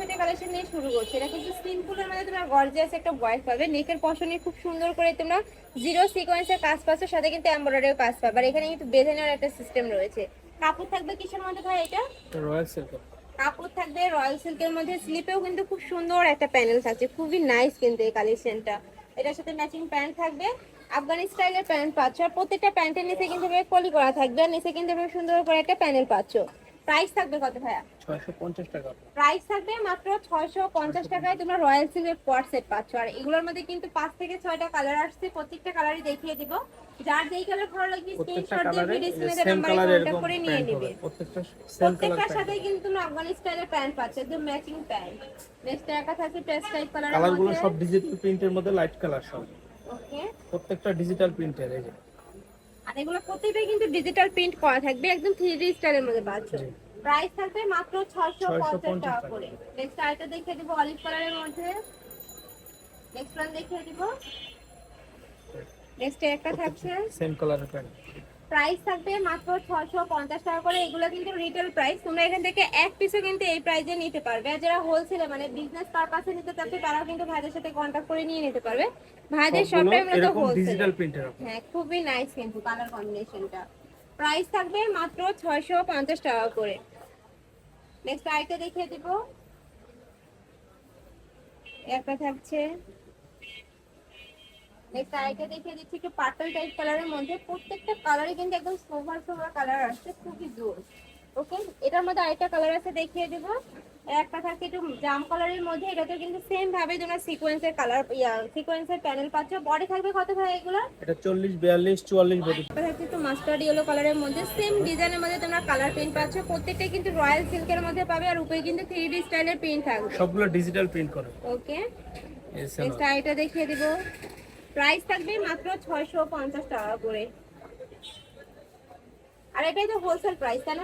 সেটের কালেকশন নিয়ে শুরু করছি। এটা কিন্তু সিম্পলের মধ্যে তোমরা গর্জিয়াস একটা বয়েস পাবে। নেকের পশনে খুব সুন্দর করে তোমরা জিরো সিকোয়েন্সের কাজ পাচ্ছ সাথে কিন্তু এমব্রয়ডারিও কাজ পাবে। আর এখানে কিন্তু বেঁধে নেওয়ার একটা সিস্টেম রয়েছে। কাপড় থাকবে কিসের মধ্যে ভাই এটা? রয়্যাল সিল্ক কাপড় থাকবে রয়্যাল সিল্কের মধ্যে। স্লিপেও কিন্তু খুব সুন্দর একটা প্যানেল থাকছে। খুবই নাইস কিন্তু এই কালেকশনটা এটার সাথে ম্যাচিং প্যান্ট থাকবে। আফগানি স্টাইলের প্যান্ট পাচ্ছ। আর প্রত্যেকটা প্যান্টের নিচে কিন্তু পলি করা থাকবে। আর নিচে কিন্তু সুন্দর করে একটা প্যানেল পাচ্ছ। প্রাইস থাকবে কত ভাইয়া? ছয়শো পঞ্চাশ টাকা। প্রাইস থাকবে মাত্র ছয়শো পঞ্চাশ টাকায় তোমরা রয়্যাল সিল্কের কোয়ার সেট পাচ্ছ। আর এগুলোর মধ্যে কিন্তু পাঁচ থেকে ছয়টা কালার আসছে প্রত্যেকটা কালারই দেখিয়ে দিব। যার যেই কালার ভালো লাগবে স্ক্রিনশট দিয়ে কালারে সেম নাম্বারে কন্টাক্ট করে নিয়ে নেবে। প্রত্যেকটা সেম কালার প্রত্যেকটার সাথে কিন্তু তোমরা আফগানি স্টাইলের প্যান্ট পাচ্ছ একদম ম্যাচিং প্যান্ট নেক্সট একটা থাকছে পেস্ট টাইপ কালারের কালারগুলো সব ডিজিটাল প্রিন্টের মধ্যে লাইট কালার সব। ওকে প্রত্যেকটা ডিজিটাল প্রিন্টের এই যে। আর এগুলো প্রত্যেকটাই কিন্তু ডিজিটাল প্রিন্ট করা থাকবে একদম থ্রি ডি স্টাইলের মধ্যে পাচ্ছ। প্রাইস থাকবে মাত্র ছয়শো পঞ্চাশ টাকা। করে। নেক্সট আরেকটা দেখিয়ে দিব অলিভ কালারের মধ্যে। নেক্সট ওয়ান দেখিয়ে দিব। নেক্সট একটা থাকছে। সেম কালারের প্যান্ট প্রাইস থাকবে মাত্র ছয়শো পঞ্চাশ টাকা করে। এগুলো কিন্তু রিটেল প্রাইস তোমরা এখান থেকে এক পিসও কিন্তু এই প্রাইসে নিতে পারবে। আর যারা হোলসেলে মানে বিজনেস পারপাসে নিতে চাচ্ছে তারাও কিন্তু ভাইদের সাথে কন্ট্যাক্ট করে নিয়ে নিতে পারবে। ভাইদের সবটাই মূলত হোলসেল হ্যাঁ খুবই নাইস কিন্তু কালার কম্বিনেশনটা প্রাইস থাকবে মাত্র ছয়শো পঞ্চাশ টাকা করে। নেক্সট আইটা দেখিয়ে দিব। একটা থাকছে। নেক্সট আইটা দেখিয়ে দিচ্ছি একটু পার্পল টাইপ কালারের মধ্যে। প্রত্যেকটা কালারই কিন্তু একদম সোভার সোভার কালার আসছে খুবই জোর। ওকে এটার মধ্যে আরেকটা কালার আছে দেখিয়ে দিব। একটা থাকে একটু জাম কালারের মধ্যে এটাতে কিন্তু সেম ভাবে তোমরা সিকোয়েন্সের কালার ইয়া সিকোয়েন্সের প্যানেল পাচ্ছ। বডি থাকবে কত ভাই এগুলো? এটা চল্লিশ বিয়াল্লিশ চুয়াল্লিশ বডি এটা হচ্ছে একটু মাস্টার্ড ইয়েলো কালারের মধ্যে। সেম ডিজাইনের মধ্যে তোমরা কালার প্রিন্ট পাচ্ছ। প্রত্যেকটাই কিন্তু রয়্যাল সিল্কের মধ্যে পাবে আর উপরে কিন্তু থ্রি ডি স্টাইলের প্রিন্ট থাকবে। সবগুলো ডিজিটাল প্রিন্ট করে। ওকে আইটা দেখিয়ে দিব। প্রাইস থাকবে মাত্র ছয়শো পঞ্চাশ টাকা করে আর এটাই তো হোলসেল প্রাইস তাই?